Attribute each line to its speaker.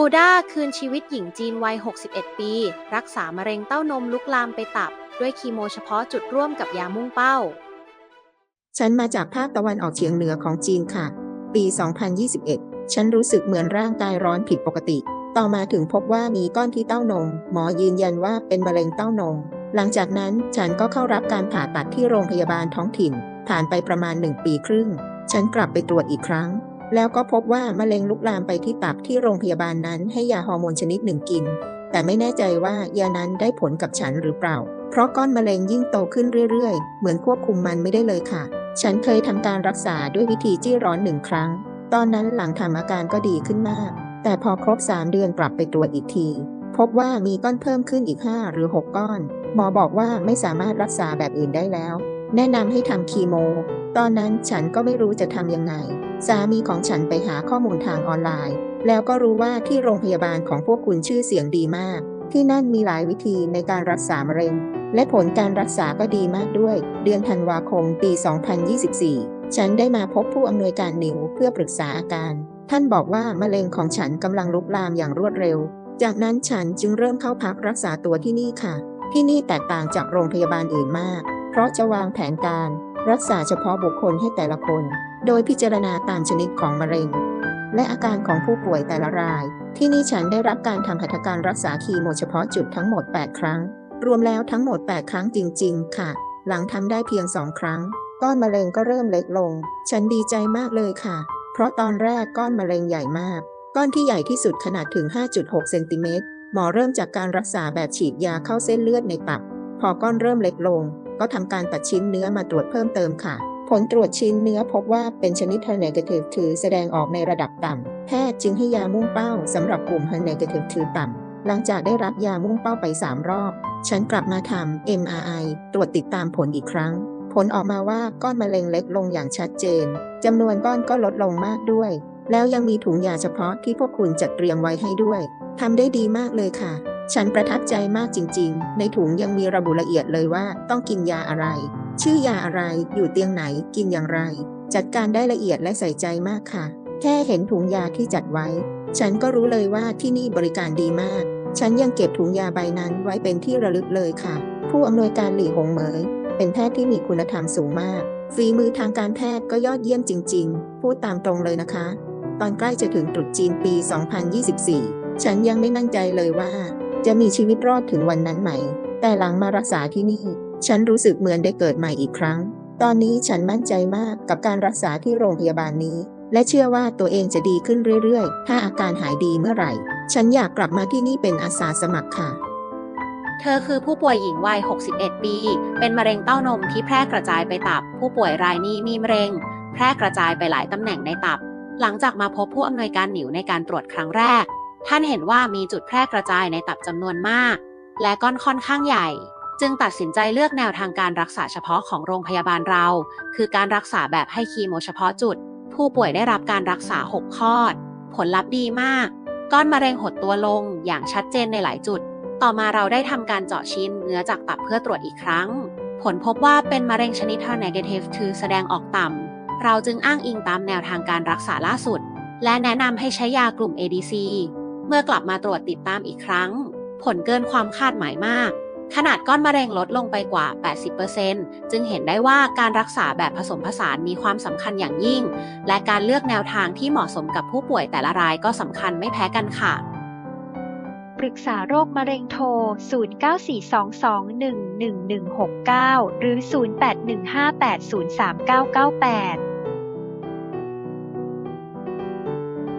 Speaker 1: ฟูด้าคืนชีวิตหญิงจีนวัย 61 ปี รักษามะเร็งเต้านมลุกลามไปตับ ด้วยคีโมเฉพาะจุดร่วมกับยามุ่งเป้า
Speaker 2: ฉันมาจากภาคตะวันออกเฉียงเหนือของจีนค่ะ ปี 2021 ฉันรู้สึกเหมือนร่างกายร้อนผิดปกติ ต่อมาถึงพบว่ามีก้อนที่เต้านม หมอยืนยันว่าเป็นมะเร็งเต้านม หลังจากนั้นฉันก็เข้ารับการผ่าตัดที่โรงพยาบาลท้องถิ่น ผ่านไปประมาณหนึ่งปีครึ่ง ฉันกลับไปตรวจอีกครั้ง แล้วก็พบว่ามะเร็งลุกลามไปที่ตับที่โรงพยาบาลนั้นให้ยาฮอร์โมนชนิดหนึ่งกิน แต่ไม่แน่ใจว่ายานั้นได้ผลกับฉันหรือเปล่า เพราะก้อนมะเร็งยิ่งโตขึ้นเรื่อยๆ เหมือนควบคุมมันไม่ได้เลยค่ะ ฉันเคยทำการรักษาด้วยวิธีจี้ร้อนหนึ่งครั้ง ตอนนั้นหลังทำอาการก็ดีขึ้นมาก แต่พอครบ 3 เดือนกลับไปตรวจอีกที พบว่ามีก้อนเพิ่มขึ้นอีก 5 หรือ 6 ก้อน หมอบอกว่าไม่สามารถรักษาแบบอื่นได้แล้ว แนะนำให้ทำคีโม ตอนนั้นฉันก็ไม่รู้จะทำยังไง สามีของฉันไปหาข้อมูลทางออนไลน์ แล้วก็รู้ว่าที่โรงพยาบาลของพวกคุณชื่อเสียงดีมาก ที่นั่นมีหลายวิธีในการรักษามะเร็ง และผลการรักษาก็ดีมากด้วย เดือนธันวาคมปี 2024 ฉันได้มาพบผู้อำนวยการหนิวเพื่อปรึกษาอาการ ท่านบอกว่ามะเร็งของฉันกำลังลุกลามอย่างรวดเร็ว จากนั้นฉันจึงเริ่มเข้าพักรักษาตัวที่นี่ค่ะ ที่นี่แตกต่างจากโรงพยาบาลอื่นมาก ราะจะวางแผนการ รักษาเฉพาะบุคคลให้แต่ละคน โดยพิจารณาตามชนิดของมะเร็ง และอาการของผู้ป่วยแต่ละราย ที่นี่ฉันได้รับการทำหัตถการรักษาคีโมเฉพาะจุดทั้งหมด 8 ครั้ง รวมแล้วทั้งหมด 8 ครั้งจริง ๆ ค่ะ หลังทำได้เพียง 2 ครั้ง ก้อนมะเร็งก็เริ่มเล็กลง ฉันดีใจมากเลยค่ะ เพราะตอนแรกก้อนมะเร็งใหญ่มาก ก้อนที่ใหญ่ที่สุดขนาดถึง 5.6 เซนติเมตรหมอเริ่มจากการรักษาแบบฉีดยาเข้าเส้นเลือดในตับ พอก้อนเริ่มเล็กลง ก็ทำการตัดชิ้นเนื้อมาตรวจเพิ่มเติมค่ะ ผลตรวจชิ้นเนื้อพบว่าเป็นชนิด HER negative ถือแสดงออกในระดับต่ำ แพทย์จึงให้ยามุ่งเป้าสำหรับกลุ่ม HER negative ถือต่ำ หลังจากได้รับยามุ่งเป้าไป 3 รอบ ฉันกลับมาทำ MRI ตรวจติดตามผลอีกครั้ง ผลออกมาว่าก้อนมะเร็งเล็กลงอย่างชัดเจนจำนวนก้อนก็ลดลงมากด้วย แล้วยังมีถุงยาเฉพาะที่พวกคุณจัดเตรียมไว้ให้ด้วยทำได้ดีมากเลยค่ะ ฉันประทับใจมากจริง ๆ ในถุงยังมีระบุละเอียดเลยว่าต้องกินยาอะไร ชื่อยาอะไร อยู่เตียงไหน กินอย่างไร จัดการได้ละเอียดและใส่ใจมากค่ะ แค่เห็นถุงยาที่จัดไว้ ฉันก็รู้เลยว่าที่นี่บริการดีมาก ฉันยังเก็บถุงยาใบนั้นไว้เป็นที่ระลึกเลยค่ะ ผู้อำนวยการหลี่หงเหมย เป็นแพทย์ที่มีคุณธรรมสูงมาก ฝีมือทางการแพทย์ก็ยอดเยี่ยมจริง ๆ พูดตามตรงเลยนะคะ ตอนใกล้จะถึงตรุษจีนปี 2024 ฉันยังไม่มั่นใจเลยว่า จะมีชีวิตรอดถึงวันนั้นไหม แต่หลังมารักษาที่นี่ ฉันรู้สึกเหมือนได้เกิดใหม่อีกครั้ง ตอนนี้ฉันมั่นใจมากกับการรักษาที่โรงพยาบาลนี้ และเชื่อว่าตัวเองจะดีขึ้นเรื่อยๆ ถ้าอาการหายดีเมื่อไหร่ ฉันอยากกลับมาที่นี่เป็นอาสาสมัครค่ะ
Speaker 1: เธอคือผู้ป่วยหญิงวัย 61 ปี เป็นมะเร็งเต้านมที่แพร่กระจายไปตับ ผู้ป่วยรายนี้มีมะเร็ง แพร่กระจายไปหลายตำแหน่งในตับ หลังจากมาพบผู้อำนวยการหนิวในการตรวจครั้งแรก ท่านเห็นว่ามีจุดแพร่กระจายในตับจำนวนมาก และก้อนค่อนข้างใหญ่ จึงตัดสินใจเลือกแนวทางการรักษาเฉพาะของโรงพยาบาลเรา คือการรักษาแบบให้คีโมเฉพาะจุด ผู้ป่วยได้รับการรักษา6คลอดผลลัพธ์ดีมาก ก้อนมะเร็งหดตัวลงอย่างชัดเจนในหลายจุด ต่อมาเราได้ทำการเจาะชิ้นเนื้อจากตับเพื่อตรวจอีกครั้ง ผลพบว่าเป็นมะเร็งชนิด HER n e g a t i v คือแสดงออกต่ำ เราจึงอ้างอิงตามแนวทางการรักษาล่าสุด และแนะนำให้ใช้ยากลุ่ม ADC เมื่อกลับมาตรวจติดตามอีกครั้ง ผลเกินความคาดหมายมาก ขนาดก้อนมะเร็งลดลงไปกว่า 80%จึงเห็นได้ว่าการรักษาแบบผสมผสานมีความสำคัญอย่างยิ่ง และการเลือกแนวทางที่เหมาะสมกับผู้ป่วยแต่ละรายก็สำคัญไม่แพ้กันค่ะ
Speaker 3: ปรึกษาโรคมะเร็งโทร 0942211169 หรือ 0815803998